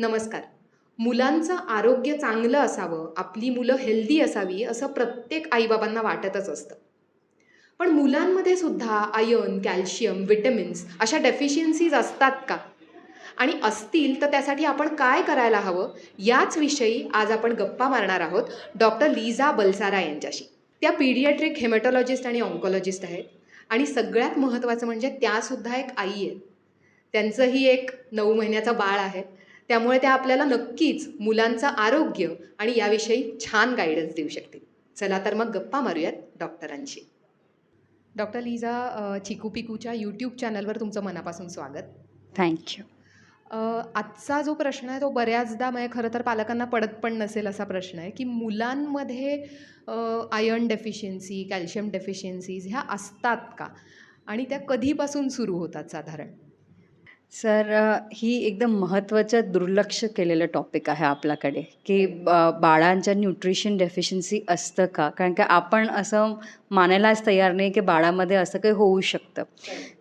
नमस्कार. मुलांचं आरोग्य चांगलं असावं आपली मुलं हेल्दी असावी असं प्रत्येक आईबाबांना वाटतच असतं. पण मुलांमध्ये सुद्धा आयर्न कॅल्शियम विटॅमिन्स अशा डेफिशियन्सीज असतात का? आणि असतील तर त्यासाठी आपण काय करायला हवं? याच विषयी आज आपण गप्पा मारणार आहोत डॉक्टर लिझा बलसारा यांच्याशी. त्या पीडियाट्रिक हेमॅटॉलॉजिस्ट आणि ऑन्कॉलॉजिस्ट आहेत आणि सगळ्यात महत्त्वाचं म्हणजे त्यासुद्धा एक आई आहेत. त्यांचंही एक नऊ महिन्याचं बाळ आहे. त्यामुळे त्या आपल्याला नक्कीच मुलांचं आरोग्य आणि याविषयी छान गायडन्स देऊ शकतील. चला तर मग गप्पा मारूयात डॉक्टरांशी. डॉक्टर लिझा चिकू पिकूच्या यूट्यूब चॅनलवर तुमचं मनापासून स्वागत. थँक्यू आजचा जो प्रश्न आहे तो बऱ्याचदा म्हणजे खरं तर पालकांना पडत पण नसेल असा प्रश्न आहे की मुलांमध्ये आयर्न डेफिशियन्सी कॅल्शियम डेफिशियन्सीज ह्या असतात का? आणि त्या कधीपासून सुरू होतात साधारण? सर ही एकदम महत्त्वाचं दुर्लक्ष केलेलं टॉपिक आहे आपल्याकडे, की ब बाळांच्या न्यूट्रिशन डेफिशियन्सी असतं का? कारण की आपण असं मानायलाच तयार नाही, की बाळामध्ये असं काही होऊ शकतं.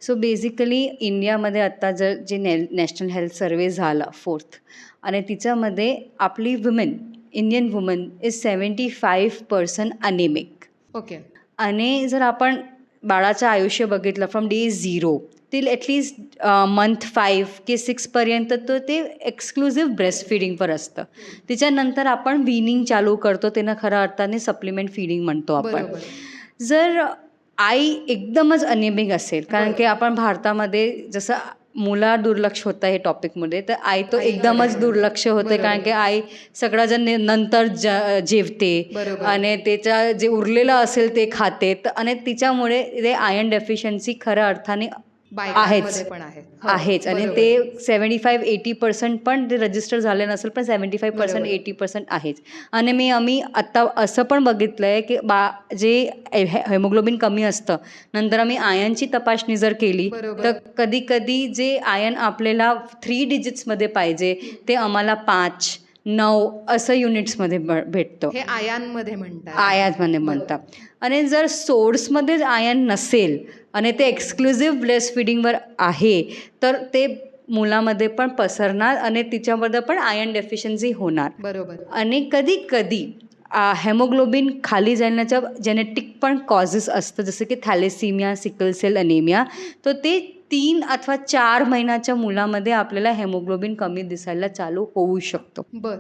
सो बेसिकली इंडियामध्ये आत्ता जर जे ने नॅशनल हेल्थ सर्वे झाला फोर्थ आणि तिच्यामध्ये आपली women Indian woman is 75% anaemic. Okay. आणि जर आपण बाळाचं आयुष्य बघितलं फ्रॉम डे झिरो तील ॲटलिस्ट मंथ फाईव्ह की सिक्सपर्यंत तर ते एक्सक्लुझिव्ह ब्रेस्ट फिडिंगवर असतं. त्याच्यानंतर आपण विनिंग चालू करतो त्यांना खऱ्या अर्थाने सप्लिमेंट फिडिंग म्हणतो आपण. जर आई एकदमच अनेमिक असेल कारण की आपण भारतामध्ये जसं मुला दुर्लक्ष होतं हे टॉपिकमध्ये तर आई तो एकदमच दुर्लक्ष होते कारण की आई सगळ्याजण नंतर ज जेवते आणि त्याच्या जे उरलेलं असेल ते खाते तर आणि तिच्यामुळे ते आयन डेफिशियन्सी खऱ्या अर्थाने बायकांमध्ये पण आहे हो, आहेच आणि. ते सेवन्टी फाईव्ह एटी पर्सेंट पण ते रजिस्टर झाले नसेल पण seventy five percent. Eighty percent आहेच आणि मी आम्ही आत्ता असं पण बघितलं आहे की बा जे हेमोग्लोबिन कमी असतं नंतर आम्ही आयनची तपासणी जर केली. तर कधी कधी जे आयन आपल्याला थ्री डिजिट्समध्ये पाहिजे ते आम्हाला पाच नऊ असं युनिट्समध्ये ब- भेटतं. हे आयांमध्ये म्हणतात. आयातमध्ये म्हणतात. आणि जर सोर्समध्ये आयन नसेल आणि ते एक्सक्लुझिव्ह ब्रेस्ट फिडिंगवर आहे तर ते मुलामध्ये पण पसरणार आणि तिच्यामध्ये पण आयन डेफिशियन्सी होणार. बरोबर. आणि कधी कधी हेमोग्लोबिन खाली जाण्याच्या जेनेटिक पण कॉजेस असतं. जसं की थॅलेसिमिया सिकल सेल अनेमिया तर ते तीन अथवा चार महिन्याच्या मुलामध्ये आपल्याला हेमोग्लोबिन कमी दिसायला चालू होऊ शकतो. बर.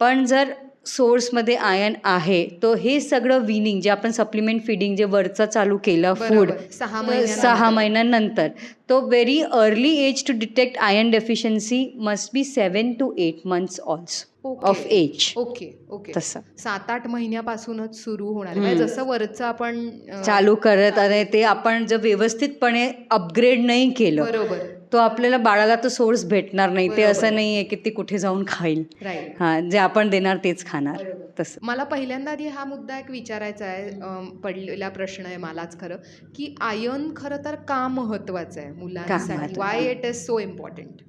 पण जर सोर्समध्ये आयन आहे तर हे सगळं विनिंग जे आपण सप्लिमेंट फिडिंग जे वरचं चालू केलं फूड. सहा महिन्यानंतर. सहा महिन्यानंतर तो very early age to detect iron deficiency must be seven to eight months also. Of age okay okay तसं सात आठ महिन्यापासूनच सुरू होणार आहे. म्हणजे जसं वरचं आपण चालू करत आणि ते आपण जर व्यवस्थितपणे अपग्रेड नाही केलं बरोबर तो आपल्याला बाळाला तो सोर्स भेटणार नाही. ते. असं नाही आहे की ते कुठे जाऊन खाईल. राईट. हां जे आपण देणार तेच खाणार. तसं. मला पहिल्यांदा आधी हा मुद्दा एक विचारायचा आहे पडलेला प्रश्न आहे मलाच खरं की आयर्न खरं तर का महत्वाचं आहे? मुलांसाठी? Why it is so important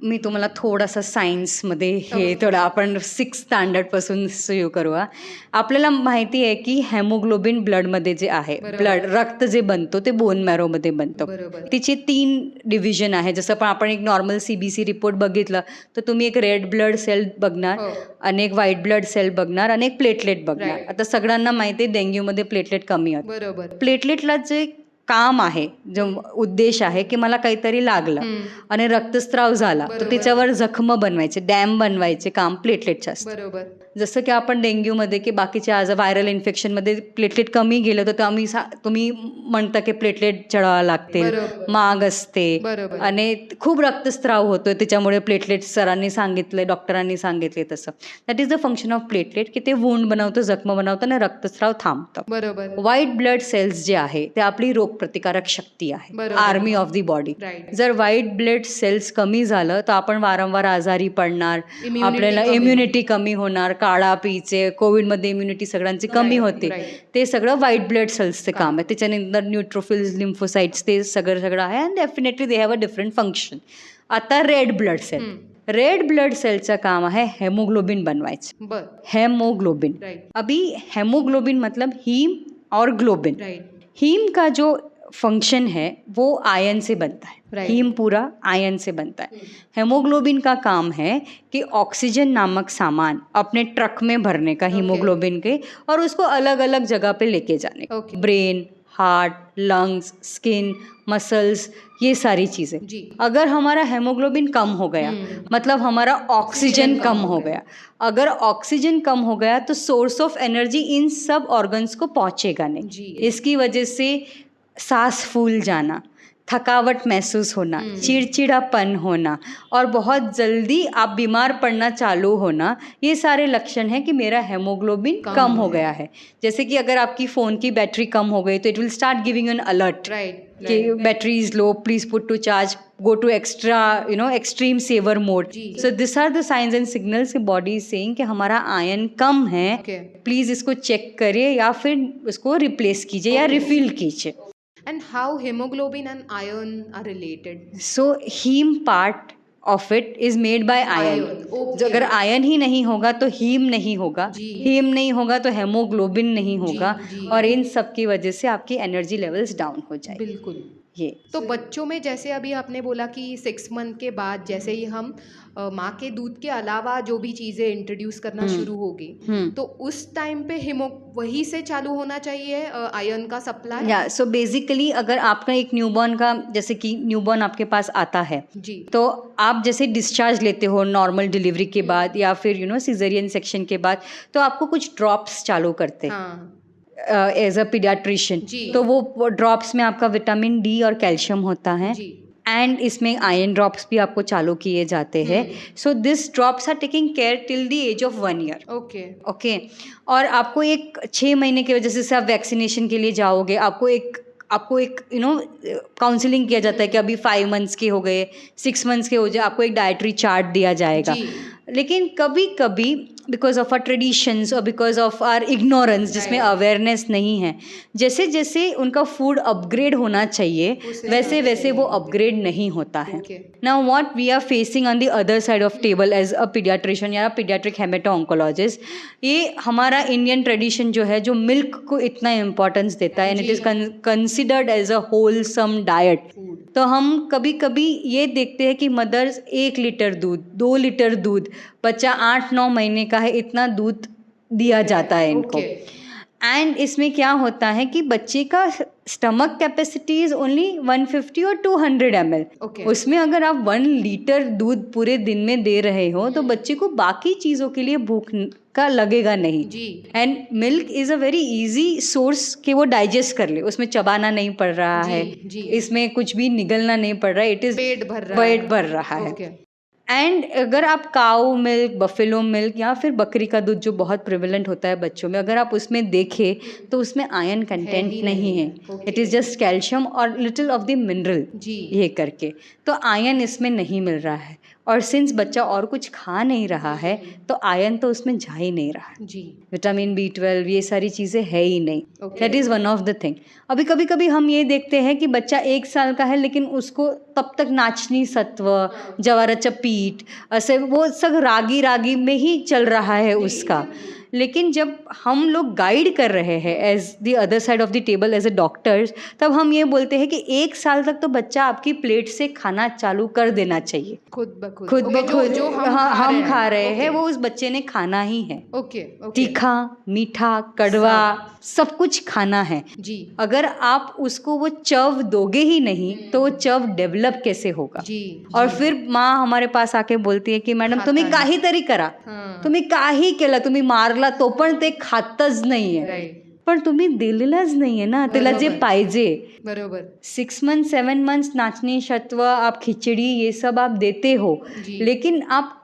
मी तुम्हाला थोडासा सायन्समध्ये हे. थोडं आपण सिक्स स्टँडर्डपासून सुरू करूया आपल्याला माहिती आहे की हेमोग्लोबिन ब्लडमध्ये जे आहे. ब्लड रक्त जे बनतो ते बोन मॅरोमध्ये बनतं. तिचे तीन डिव्हिजन आहे. जसं पण आपण एक normal C B C report बघितलं तर तुम्ही एक रेड ब्लड सेल बघणार आणि एक व्हाईट ब्लड सेल बघणार आणि एक प्लेटलेट बघणार. आता सगळ्यांना माहिती आहे डेंग्यूमध्ये प्लेटलेट कमी आहेत बरोबर. प्लेटलेटला जे काम आहे जो उद्देश आहे की मला काहीतरी लागलं आणि रक्तस्राव झाला तर बरोबर. त्याच्यावर जखम बनवायचे डॅम बनवायचे काम प्लेटलेटचे असतं बरोबर. जसं की आपण डेंग्यूमध्ये की बाकीच्या आज व्हायरल इन्फेक्शनमध्ये प्लेटलेट कमी गेलं तर आम्ही सा तुम्ही म्हणता की प्लेटलेट चढावं लागते. माग असते. आणि खूप रक्तस्राव होतोय त्याच्यामुळे प्लेटलेट सरांनी सांगितलंय डॉक्टरांनी सांगितले तसं that is the function of platelet की ते वुंड बनवतं जखम बनवतं आणि रक्तस्राव थांबतं बरोबर व्हाईट ब्लड सेल्स जे आहे ते आपली रोगप्रतिकारक शक्ती आहे. आर्मी ऑफ दी बॉडी जर व्हाईट ब्लड सेल्स कमी झालं तर आपण वारंवार आजारी पडणार आपल्याला. इम्युनिटी कमी होणार काळा पिचे कोविडमध्ये इम्युनिटी सगळ्यांची कमी होते. ते सगळं व्हाईट ब्लड सेल्सचे काम आहे. त्याच्यानंतर न्यूट्रोफिल्स लिम्फोसाइट्स ते सगळं सगळं आहे and definitely they have a different function आता red blood cell. Red blood सेलचं काम आहे हेमोग्लोबिन बनवायचं. हेमोग्लोबिन अभी हेमोग्लोबिन मतलब हीम और ग्लोबिन हीम का जो फ़ंक्शन है वो आयन से बनता है Right. हीम पूरा आयन से बनता है हेमोग्लोबिन का काम है कि ऑक्सीजन नामक सामान अपने ट्रक में भरने का हीमोग्लोबिन okay. के और उसको अलग अलग जगह पे लेके जाने का Okay. Brain heart lungs skin muscles ये सारी चीज़ें अगर हमारा हेमोग्लोबिन कम हो गया हम्म। मतलब हमारा ऑक्सीजन कम कम हो गया अगर ऑक्सीजन कम हो गया तो सोर्स ऑफ़ एनर्जी इन सब ऑर्गन्स को पहुंचेगा नहीं जी इसकी वजह से सांस फूल जाना थकावट महसूस होना हम्म। चिड़चिड़ापन होना और बहुत जल्दी आप बीमार पड़ना चालू होना ये सारे लक्षण हैं कि मेरा हेमोग्लोबिन कम कम हो गया। है। जैसे कि अगर आपकी फ़ोन की बैटरी कम हो गई तो it will start giving an alert कि battery is low please put to charge go to extra you know extreme saver mode so this are the science and signals signals कि body कि हमारा ion कम है। Please इसको check करिए या फिर उसको रिप्लेस कीजिए या रिफिल कीजिए। And how hemoglobin and iron are related. So heme part of it is made by iron okay. जो अगर आयन ही नहीं होगा तो हीम नहीं होगा। जी। हीम नहीं होगा तो हेमोग्लोबिन नहीं होगा। जी। और इन सब की वजह से आपकी एनर्जी लेवल्स डाउन हो जाए बिल्कुल। ये तो बच्चों में जैसे अभी आपने बोला कि सिक्स मंथ के बाद जैसे ही हम माँ के दूध के अलावा जो भी चीज़ें इंट्रोड्यूस करना हम्म। शुरू होगी हम्म। तो उस टाइम पे हिमो वही से चालू होना चाहिए आयरन का सप्लाई या सो बेसिकली अगर आपका एक न्यूबॉर्न का जैसे कि न्यूबॉर्न आपके पास आता है जी। तो आप जैसे डिस्चार्ज लेते हो नॉर्मल डिलीवरी के बाद या फिर यू नो सीजरियन सेक्शन के बाद तो आपको कुछ ड्रॉप्स चालू करते हैं। हाँ। एज अ पीडियाट्रिशियन तो वो ड्रॉप्स में आपका विटामिन डी और कैल्शियम होता है एंड इसमें आयन ड्रॉप्स भी आपको चालू किए जाते हैं। So this drops are taking care till the age of one year okay okay और आपको एक छः महीने की वजह से आप वैक्सीनेशन के लिए जाओगे आपको एक आपको एक यू नो काउंसलिंग किया जाता है कि अभी फाइव मंथ्स के हो गए सिक्स मंथ्स के हो जाए आपको एक डाइटरी चार्ट दिया जाएगा। लेकिन कभी कभी बिकॉज़ ऑफ़ आर ट्रेडिशंस और बिकॉज़ ऑफ़ आर इग्नोरेंस जिसमें अवेयरनेस नहीं है। जैसे जैसे उनका फ़ूड अपग्रेड होना चाहिए वैसे वैसे वो अपग्रेड नहीं होता है। Okay what we are facing on on other side of table as a pediatrician या पीडियाट्रिक hemato-oncologist, ये हमारा इंडियन ट्रेडिशन जो है जो मिल्क को इतना इम्पोर्टेंस देता है and it is considered as a wholesome diet तो हम कभी कभी ये देखते हैं कि मदर्स एक लीटर दूध दो लीटर दूध बच्चा आठ नौ महीने का है इतना दूध दिया जाता है इनको। एंड इसमें क्या होता है कि बच्चे का स्टमक कैपेसिटी इज़ ओनली 150 और 200 हंड्रेड एम ओके उसमें अगर आप वन लीटर दूध पूरे दिन में दे रहे हो तो बच्चे को बाकी चीज़ों के लिए भूख का लगेगा नहीं। And milk is a very easy source कि वो डाइजेस्ट कर ले। उसमें चबाना नहीं पड़ रहा जी, है। जी। इसमें कुछ भी निगलना नहीं पड़ रहा। है इट इज़ पेट भर रहा है। पेट भर रहा है। ओके एंड अगर आप काऊ मिल्क बफेलो मिल्क या फिर बकरी का दूध जो बहुत प्रिविलेंट होता है बच्चों में अगर आप उसमें देखें तो उसमें आयन कंटेंट नहीं नहीं, है। इट इज़ जस्ट कैल्शियम और लिटिल ऑफ़ द मिनरल जी। ये करके। तो आयन इसमें नहीं मिल रहा है। और सिंस बच्चा और कुछ खा नहीं रहा है तो आयन तो उसमें जा ही नहीं रहा है। जी। विटामिन बी ट्वेल्व ये सारी चीज़ें है ही नहीं। That is one of the thing अभी कभी कभी हम ये देखते हैं कि बच्चा एक साल का है लेकिन उसको तब तक नाचनी सत्व जवारा चपीट ऐसे वो सब रागी रागी में ही चल रहा है उसका। लेकिन जब हम लोग गाइड कर रहे हैं as the other side of the table as a doctors तब हम ये बोलते हैं कि एक साल तक तो बच्चा आपकी प्लेट से खाना चालू कर देना चाहिए। खुद ब खुद। खुद ब जो खुद जो हम हाँ, खा हम रहे खा रहे हैं ओके, वो उस बच्चे ने खाना ही है। Okay okay. तीखा मीठा कड़वा सब। कुछ खाना है। जी। अगर आप उसको वो चव दोगे ही नहीं तो वो चव डेवलप कैसे होगा? जी और फिर माँ हमारे पास आके बोलती है की मैडम तुम्ही नाही. काहीतरी करा। हाँ। तुम्ही काही केलं तुम्ही मारला तो पण ते खातच नाहीये. पण तुम्ही दिलेलाच नाहीये ना त्याला जे. पाहिजे. बरोबर. सिक्स मंथ सेवन मंथ्स नाचनी शत्व आप खिचड़ी ये सब आप देते हो. लेकिन आप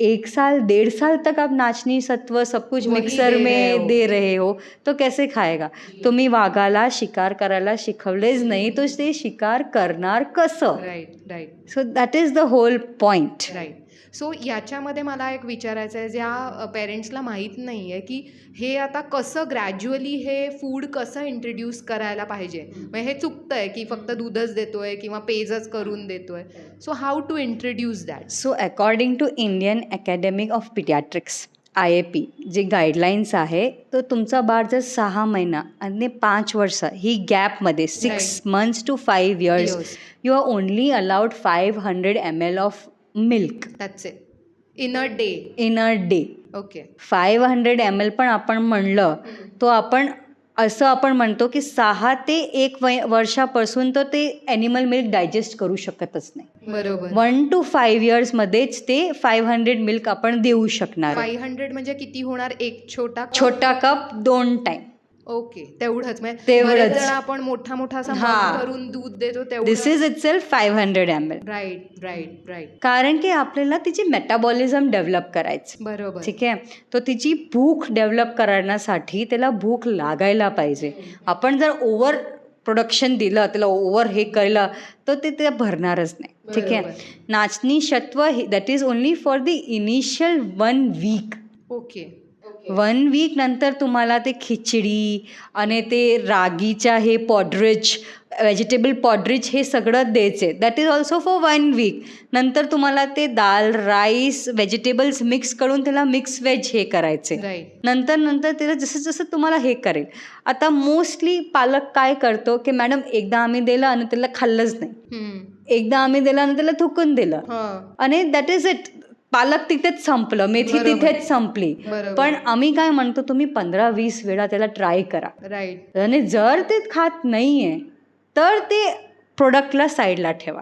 एक साल डेढ़ साल तक आप नाचनी सत्व सब कुछ मिक्सर दे रहे में हो. दे रहे हो तो कैसे खाएगा? तुम्ही वाघाला शिकार करायला शिकवलेच नाही तो ते शिकार करणार कसं? Right right so that is the whole point right so याच्यामध्ये मला एक विचारायचं आहे ज्या पेरेंट्सला माहीत नाही आहे की हे आता कसं ग्रॅज्युअली हे फूड कसं इंट्रोड्यूस करायला पाहिजे? म्हणजे हे चुकतं आहे की फक्त दूधच देतोय किंवा पेजच करून देतोय? So how to introduce that so according to Indian academic of paediatrics I A P J guidelines आहे तर तुमचा बाळ जर सहा महिना आणि पाच वर्ष ही गॅपमध्ये six months to five years Years. You are only allowed five hundred M L of milk that's it in a day in a day okay five hundred M L पण आपण म्हणलं तो आपण असं आपण म्हणतो की सहा ते एक वय वर्षापासून तर ते ॲनिमल मिल्क डायजेस्ट करू शकतच नाही. बरोबर. वन टू फाईव्ह इयर्समध्येच ते फाईव्ह हंड्रेड मिल्क आपण देऊ शकणार. फाईव्ह हंड्रेड म्हणजे किती होणार? एक छोटा? छोटा कप दोन टाईम ओके तेवढंच. म्हणजे तेवढंच. आपण मोठा मोठा असा भरून दूध देतो this is itself five hundred M L right right right कारण की आपल्याला तिची मेटाबॉलिझम डेव्हलप करायची. बरोबर. ठीक आहे? तो तिची भूक डेव्हलप करण्यासाठी त्याला भूक लागायला पाहिजे. आपण जर ओव्हर प्रोडक्शन दिलं त्याला ओव्हर हे केलं तर ते ते भरणारच नाही. ठीक आहे. नाचणी सत्व that is only for the initial one week okay. One week नंतर तुम्हाला ते खिचडी आणि ते रागीच्या हे पॉड्रिच व्हेजिटेबल पॉड्रिच हे सगळं द्यायचे. That is also for one week नंतर तुम्हाला ते दाल राईस व्हेजिटेबल्स मिक्स करून त्याला मिक्स व्हेज हे करायचे. नंतर नंतर त्याला जसं जसं तुम्हाला हे करेल. आता मोस्टली पालक काय करतो की मॅडम एकदा आम्ही दिलं आणि त्याला खाल्लंच नाही. एकदा आम्ही दिलं आणि त्याला थुकून दिलं. आणि दॅट इज इट पालक तिथेच संपलं मेथी. तिथेच संपली. पण आम्ही काय म्हणतो तुम्ही पंधरा वीस वेळा त्याला ट्राय करा राईट आणि जर ते खात नाहीये तर ते प्रोडक्टला साईडला ठेवा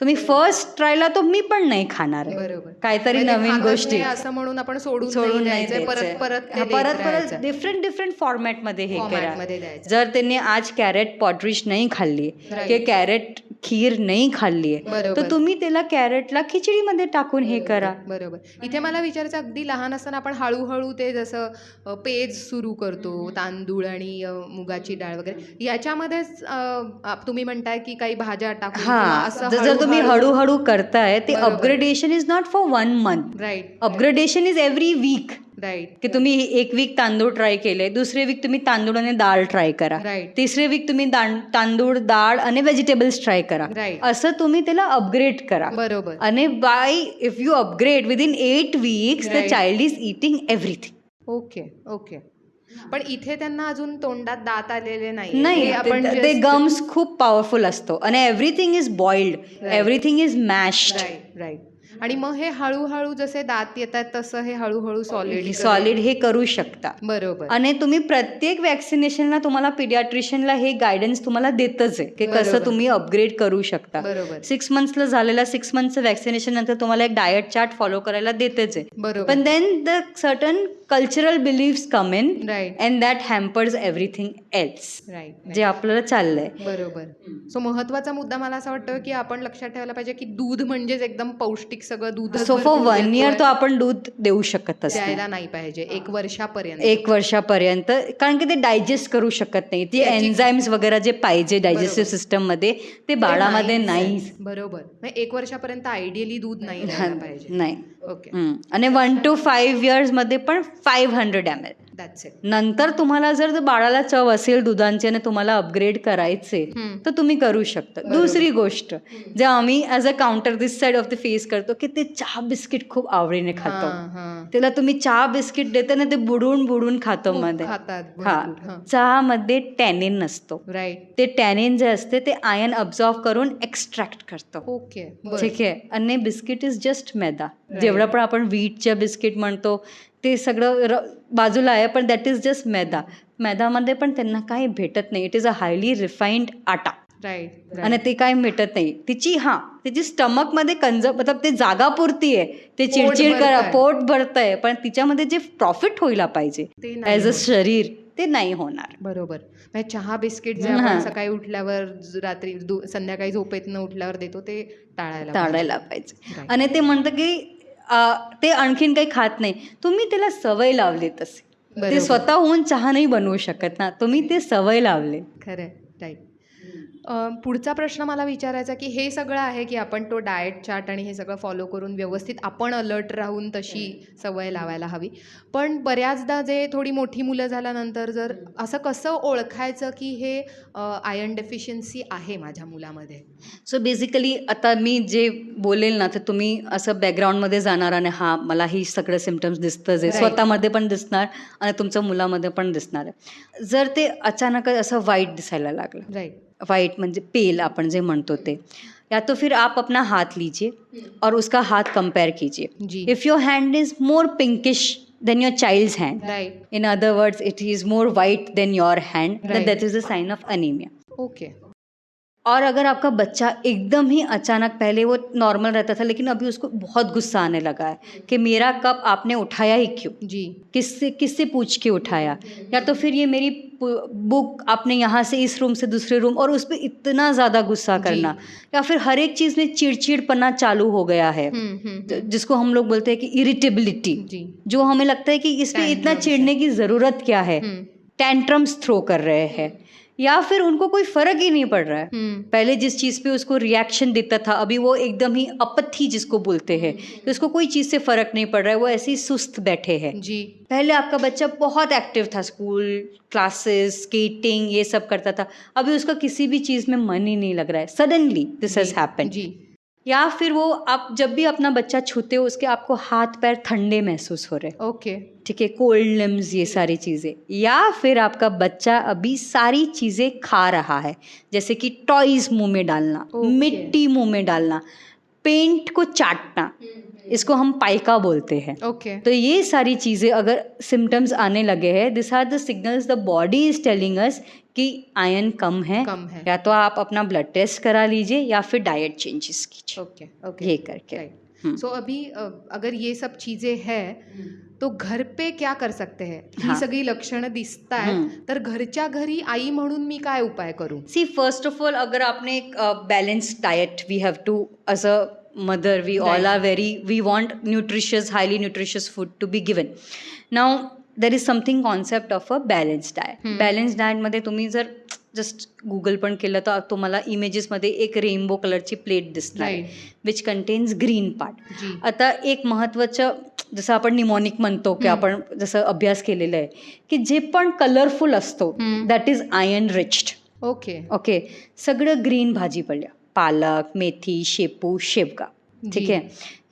तुम्ही फर्स्ट ट्रायला तो मी पण नाही खाणार. बरोबर काहीतरी म्हणजे नवीन गोष्टी असं म्हणून आपण सोडून सोडून नाही परत. परत परत. डिफरंट डिफरंट फॉर्मॅटमध्ये हे करा जर त्यांनी आज कॅरेट पॉट्रिश नाही खाल्ली. की कॅरेट खीर नाही खाल्ली आहे. तर तुम्ही त्याला कॅरेटला खिचडीमध्ये टाकून हे करा. बरोबर. इथे मला विचारायचं अगदी लहान असताना आपण हळूहळू ते जसं पेज सुरू करतो तांदूळ आणि मुगाची डाळ वगैरे याच्यामध्येच तुम्ही म्हणताय की काही भाज्या टाकून हा जर तुम्ही हळूहळू करताय ते. Upgradation is not for one month right upgradation is every week right की तुम्ही एक वीक तांदूळ ट्राय केले दुसरे वीक तुम्ही तांदूळ आणि डाळ ट्राय करा. Right. तिसरे वीक तुम्ही तांदूळ डाळ आणि व्हेजिटेबल्स ट्राय करा. Right. असं तुम्ही त्याला अपग्रेड करा. बरोबर. आणि by if you upgrade within eight weeks the. Child is eating everything okay okay पण इथे त्यांना अजून तोंडात दात आलेले नाही नाही आपण ते- गम्स खूप पॉवरफुल असतो. आणि everything is boiled. Everything is mashed right right आणि मग हे हळूहळू जसे दात येतात तसं हे हळूहळू सॉलिड सॉलिड हे करू शकता. बरोबर. आणि तुम्ही प्रत्येक वॅक्सिनेशनला तुम्हाला पिडियाट्रिशियनला हे गायडन्स तुम्हाला देतच आहे की. कसं तुम्ही अपग्रेड करू शकता. बरोबर. सिक्स मंथ्सला झालेला सिक्स मंथचं वॅक्सिनेशन नंतर तुम्हाला एक डायट चार्ट फॉलो करायला देतेच आहे. बरोबर. पण then the certain cultural beliefs come in right and that hampers everything else right जे आपल्याला चाललंय. बरोबर. सो महत्त्वाचा मुद्दा मला असं वाटतं की आपण लक्षात ठेवायला पाहिजे की दूध म्हणजेच एकदम पौष्टिक सगळं दूध सो फॉर वन इयर तो आपण दूध देऊ शकतच नाही द्यायला नाही पाहिजे. एक वर्षापर्यंत. एक वर्षापर्यंत. कारण की ते डायजेस्ट करू शकत नाही. ती एन्झाईम्स वगैरे जे पाहिजे डायजेस्टिव्ह. सिस्टममध्ये ते बाळामध्ये नाही बरोबर. एक वर्षापर्यंत आयडियली दूध नाही द्यायला पाहिजे. नाही. ओके हम्म. आणि वन टू फाईव्ह इयर्समध्ये पण five hundred M L that's it नंतर तुम्हाला जर बाळाला चव असेल दुधांची आणि तुम्हाला अपग्रेड करायचे. तर तुम्ही करू शकता. दुसरी गोष्ट जे आम्ही as a counter this side of the face करतो की ते चहा बिस्किट खूप आवडीने खातो. त्याला तुम्ही चहा बिस्किट देता ना ते बुडून बुडून खातो मध्ये. हा. चहामध्ये टॅनिन नसतो. राईट ते टॅनिन जे असते ते आयन अब्झॉर्व करून एक्स्ट्रॅक्ट करतो. ओके ठीक आहे? आणि बिस्किट इज जस्ट मैदा. जेवढं पण आपण व्हीटच्या बिस्किट म्हणतो ते सगळं र बाजूला आहे पण दॅट इज जस्ट मैदा मैदामध्ये पण त्यांना काही भेटत नाही it is a highly refined atta right आणि ते काय भेटत नाही तिची हां तिची स्टमकमध्ये कंज मतलब ते जागापुरती आहे ते चिडचिड करा. पोट भरतंय पण तिच्यामध्ये जे प्रॉफिट व्हायला पाहिजे ॲज अ. शरीर ते नाही होणार बरोबर म्हणजे चहा बिस्किट जे. आपण सकाळी उठल्यावर रात्री संध्याकाळी झोपेतनं उठल्यावर देतो ते टाळायला पाहिजे. टाळायला पाहिजे. आणि ते म्हणतं की ते आणखीन काही खात नाही. तुम्ही त्याला सवय लावली तसे. ते स्वतःहून चहा नाही बनवू शकत ना. तुम्ही ते सवय लावले. खरंय. राईट. पुढचा प्रश्न मला विचारायचा की हे सगळं आहे की आपण तो डाएट चार्ट आणि हे सगळं फॉलो करून व्यवस्थित आपण अलर्ट राहून तशी सवय लावायला हवी. पण बऱ्याचदा जे थोडी मोठी मुलं झाल्यानंतर जर असं कसं ओळखायचं की हे आयर्न डेफिशियन्सी आहे माझ्या मुलामध्ये? सो बेसिकली आता मी जे बोलेल ना तर तुम्ही असं बॅकग्राऊंडमध्ये जाणार आणि हां मला ही सगळं सिमटम्स दिसतंच आहे Right. स्वतःमध्ये पण दिसणार आणि तुमच्या मुलामध्ये पण दिसणार आहे. जर ते अचानक असं वाईट दिसायला लागलं राइट वाइट म्हणजे पेल अपन जे म्हणतो ते. या तो फिर आप अपना हाथ लीजिए और उसका हाथ कंपेयर कीजिए. जी. If your hand is more pinkish then your child's hand right in other words it is more white then your hand then Right. That is a sign of anaemia okay और अगर आपका बच्चा एकदम ही अचानक पहले वो normal रहता था लेकिन अभी उसको बहुत गुस्सा आने लगा है कि मेरा कप आपने उठाया ही क्यों? जी। किससे किससे पूछ के उठाया? या तो फिर ये मेरी बुक आपने यहाँ से इस रूम से दूसरे रूम और उस पर इतना ज़्यादा गुस्सा करना या फिर हर एक चीज़ में चिड़चिड़पना चालू हो गया है हम्म हम्म जिसको हम लोग बोलते हैं कि इरिटेबिलिटी जो। हमें लगता है कि इसमें इतना चिड़ने की ज़रूरत क्या है? हम्म। टेंट्रम्स थ्रो कर रहे हैं। या फिर उनको कोई फ़र्क ही नहीं पड़ रहा है। हम्म। पहले जिस चीज़ पे उसको रिएक्शन देता था अभी वो एकदम ही अपथी जिसको बोलते हैं कि उसको कोई चीज़ से फ़र्क नहीं पड़ रहा है वो ऐसे ही सुस्त बैठे हैं। जी। पहले आपका बच्चा बहुत एक्टिव था स्कूल क्लासेस स्केटिंग ये सब करता था अभी उसका किसी भी चीज़ में मन ही नहीं लग रहा है। सडनली दिस हैज़ हैपन जी। या फिर वो आप जब भी अपना बच्चा छूते हो उसके आपको हाथ पैर ठंडे महसूस हो रहे ओके। ठीक है कोल्ड लिम्स ये सारी चीज़ें। या फिर आपका बच्चा अभी सारी चीज़ें खा रहा है जैसे कि टॉयज़ मुँह में डालना Okay. मिट्टी मुँह में डालना पेंट को चाटना इसको हम पाइका बोलते हैं। ओके। okay. तो ये सारी चीज़ें अगर सिम्टम्स आने लगे हैं this are the signals the body is telling us कि आयरन कम है कम है। या तो आप अपना ब्लड टेस्ट करा लीजिए या फिर डाइट चेंजेस कीजिए। Okay okay. ये करके। राइट हम्म. सो अभी अगर ये सब चीज़ें है तो घर पे क्या कर सकते हैं? ही हा. सगळी लक्षणं दिसत आहेत हम्म. तर घरच्या घरी आई म्हणून मी काय उपाय करू? सी फ़र्स्ट ऑफ़ ऑल अगर आपने एक balance diet we have to as a mother we all are very we want nutritious highly nutritious food to be given now there is something concept of a balance hmm. Balance डाएटमध्ये तुम्ही जर just Google पण केलं तर तुम्हाला इमेजेसमध्ये एक rainbow कलरची plate दिसणार which contains green part आता एक महत्त्वाचं जसं आपण निमॉनिक म्हणतो की हम्म. आपण जसं अभ्यास केलेला आहे की जे पण कलरफुल असतो. That is iron riched okay okay सगळं ग्रीन भाजीपाल्या पालक मेथी शेपू शेवगा. ठीक है?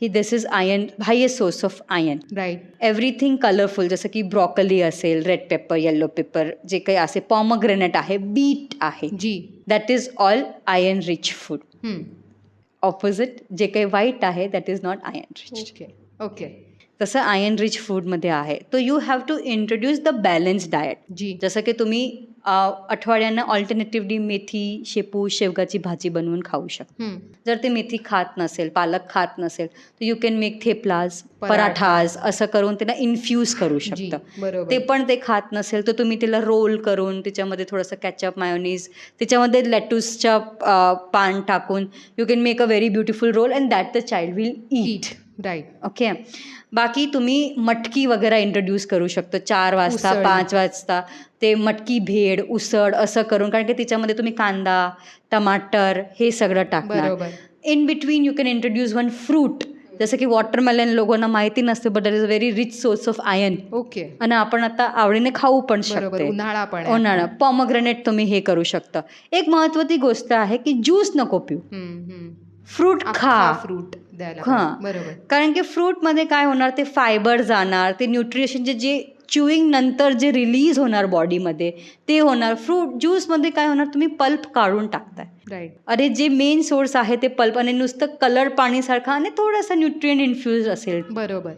ही this is iron highest source of iron right everything colourful जसं की ब्रॉकली असेल रेड पेपर येलो पेपर जे काही असे पॉमग्रेनेट आहे बीट आहे. जी. That is all iron rich food. Opposite जे काही वाईट आहे that is not iron rich okay okay तसं आयर्न रिच फूडमध्ये आहे. तो you have to introduce the balance diet जी. जसं की तुम्ही आठवड्यानं ऑल्टरनेटिव्हली मेथी शेपू शेवगाची भाजी बनवून खाऊ शकता. जर ते मेथी खात नसेल पालक खात नसेल तर you can make theplas paratha. Parathas असं करून त्यांना इन्फ्यूज करू शकता. ते पण ते खात नसेल तर तुम्ही त्याला रोल करून त्याच्यामध्ये थोडंसं कॅचअप मायोनीज त्याच्यामध्ये लेटूसच्या पान टाकून you can make a very beautiful roll and that the child will eat eat right okay बाकी तुम्ही मटकी वगैरे इंट्रोड्यूस करू शकतो. चार वाजता. पाच वाजता. ते मटकी भेड उसळ असं करून कारण की त्याच्यामध्ये तुम्ही कांदा टमाटर हे सगळं टाकणार. In between you can introduce one fruit जसं की वॉटरमेलन लोकांना माहिती नसते but is a very rich source of iron okay. आणि आपण आता आवडीने खाऊ पण शकतो उन्हाळा पण. उन्हाळा. पॉमग्रेनेट तुम्ही हे करू शकता. एक महत्वाची गोष्ट आहे की ज्यूस नको पिऊ. फ्रूट खा. फ्रूट हा. बरोबर. कारण की फ्रूटमध्ये काय होणार ते फायबर जाणार ते न्यूट्रिशनचे जे च्युईंग नंतर जे रिलीज होणार बॉडीमध्ये ते होणार. फ्रूट ज्यूसमध्ये काय होणार? तुम्ही पल्प काढून टाकताय. राईट अरे जे मेन सोर्स आहे ते पल्प आणि नुसतं कलर पाणीसारखं आणि थोडासा न्यूट्रियन इन्फ्युज असेल. बरोबर.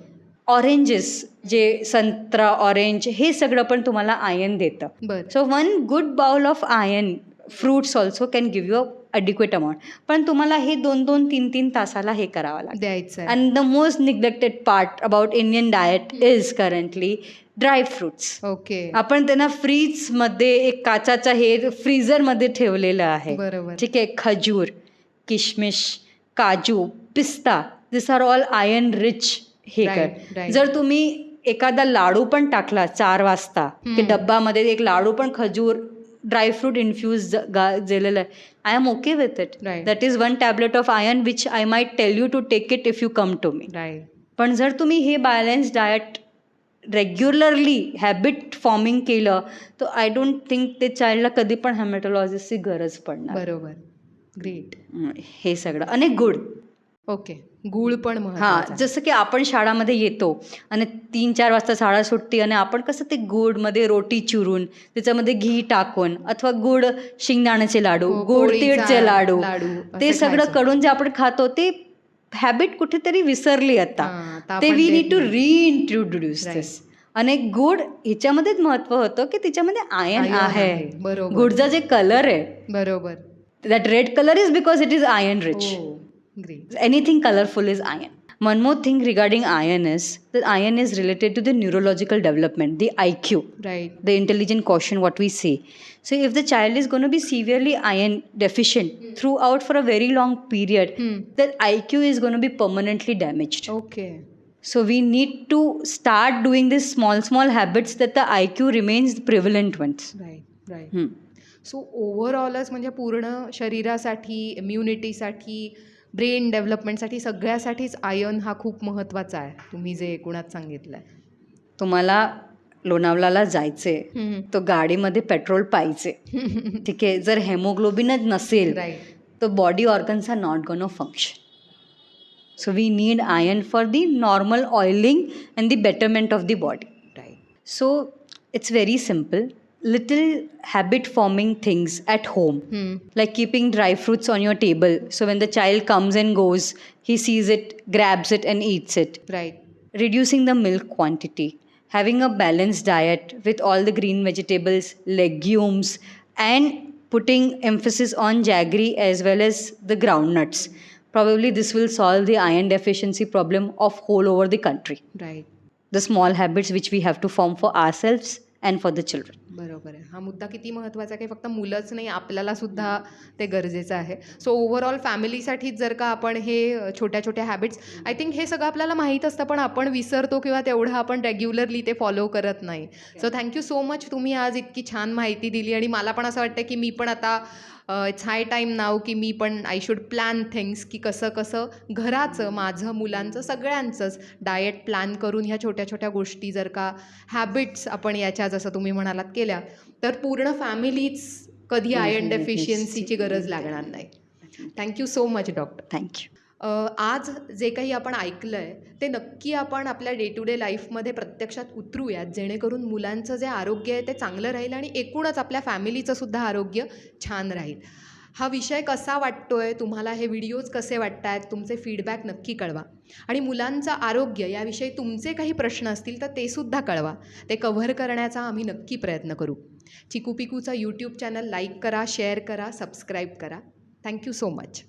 ऑरेंजेस जे संत्रा ऑरेंज हे सगळं पण तुम्हाला आयन देतं. So one good bowl of iron fruits also can give you a adequate amount पण तुम्हाला हे दोन दोन तीन तीन तासाला हे करावं लागेल द्यायचं आहे. And the most neglected part about Indian diet is currently dry fruits okay आपण त्यांना फ्रीजमध्ये एक काचाचा हे फ्रीझरमध्ये ठेवलेलं आहे. बरोबर. ठीक आहे खजूर किशमिश काजू पिस्ता this are all iron rich हे कर. जर तुम्ही एखादा लाडू पण टाकला चार वाजता की. डब्बामध्ये एक लाडू पण खजूर ड्रायफ्रूट इन्फ्यूज गेलेलं आहे I am okay with it. That is one tablet of iron which I might tell you to take it if you come to me पण जर तुम्ही हे balance diet regularly habit forming केलं तर I don't think ते चाइल्डला कधी पण हॅमेटॉलॉजिस्टची गरज पडणार. बरोबर. ग्रेट हं, हे सगळं. आणि गुड ओके गूळ पण हां. जसं की आपण शाळामध्ये येतो आणि तीन चार वाजता शाळा सुटते आणि आपण कसं ते गुडमध्ये रोटी चुरून त्याच्यामध्ये घी टाकून अथवा गुड शेंगदाण्याचे लाडू हो, गोड पोळीचा तीळचे लाडू ते सगळं. कडून जे आपण खातो ते हॅबिट कुठेतरी विसरली आता ते we need to. Reintroduce. This आणि गुड ह्याच्यामध्येच महत्त्व होतं की त्याच्यामध्ये आयन आहे, बरोबर. गुडचा जे कलर आहे बरोबर that red colour is because it is iron rich हो great anything colorful is iron. One more thing regarding iron is that iron is related to the neurological development, the IQ, right the intelligent quotient, what we say. So, if the child is going to be severely iron deficient throughout for a very long period, Hmm. the IQ is going to be permanently damaged. Okay So, we need to start doing these small, small habits that the IQ remains the prevalent ones. Right right Hmm. So ओव्हरऑलच म्हणजे पूर्ण शरीरासाठी इम्युनिटीसाठी brain डेव्हलपमेंटसाठी सगळ्यासाठीच iron हा खूप महत्त्वाचा आहे तुम्ही जे एकूणात सांगितलं तुम्हाला लोणावळ्याला जायचे आहे तो गाडीमध्ये पेट्रोल पाहिजे. ठीक आहे जर हेमोग्लोबिनच नसेल तर body organs are not gone function so we need iron for the normal oiling and the betterment of the body right so it's very simple little habit forming things at home, hmm. like keeping dry fruits on your table. So when the child comes and goes, he sees it, grabs it, and eats it. Right. Reducing the milk quantity, having a balanced diet with all the green vegetables, legumes, and putting emphasis on jaggery as well as the groundnuts. Probably this will solve the iron deficiency problem of whole over the country. Right. The small habits which we have to form for ourselves and for the children. बरोबर आहे. हा मुद्दा किती महत्त्वाचा आहे की फक्त मुलंच नाही आपल्याला सुद्धा ते गरजेचं आहे. सो ओव्हरऑल फॅमिलीसाठीच जर का आपण हे छोट्या छोट्या हॅबिट्स आय थिंक हे सगळं आपल्याला माहीत असतं पण आपण विसरतो किंवा तेवढं आपण रेग्युलरली ते फॉलो करत नाही. सो थँक्यू सो मच तुम्ही आज इतकी छान माहिती दिली आणि मला पण असं वाटतं की मी पण आता इट्स हाय टाईम नाव की मी पण आय शुड प्लॅन थिंग्स की कसं कसं घराचं माझं मुलांचं सगळ्यांचंच डाएट प्लॅन करून ह्या छोट्या छोट्या गोष्टी जर का हॅबिट्स आपण याच्या जसं तुम्ही म्हणालात केल्या तर पूर्ण फॅमिलीच कधी आयर्न डेफिशियन्सीची गरज लागणार नाही. Thank you so much doctor. अ, आज जे काही आपण ऐकलं आहे ते नक्की आपण आपल्या डे टू डे लाईफमध्ये प्रत्यक्षात उतरूयात जेणेकरून मुलांचं जे आरोग्य आहे ते चांगलं राहील आणि एकूणच आपल्या फॅमिलीचं सुद्धा आरोग्य छान राहील. हा विषय कसा वाटतो आहे तुम्हाला हे व्हिडिओज कसे वाटत आहेत तुमचे फीडबॅक नक्की कळवा. आणि मुलांचं आरोग्य याविषयी तुमचे काही प्रश्न असतील तर ते सुद्धा कळवा. ते कव्हर करण्याचा आम्ही नक्की प्रयत्न करू. चिकू पिकूचा यूट्यूब चॅनल लाईक करा शेअर करा सबस्क्राईब करा. Thank you so much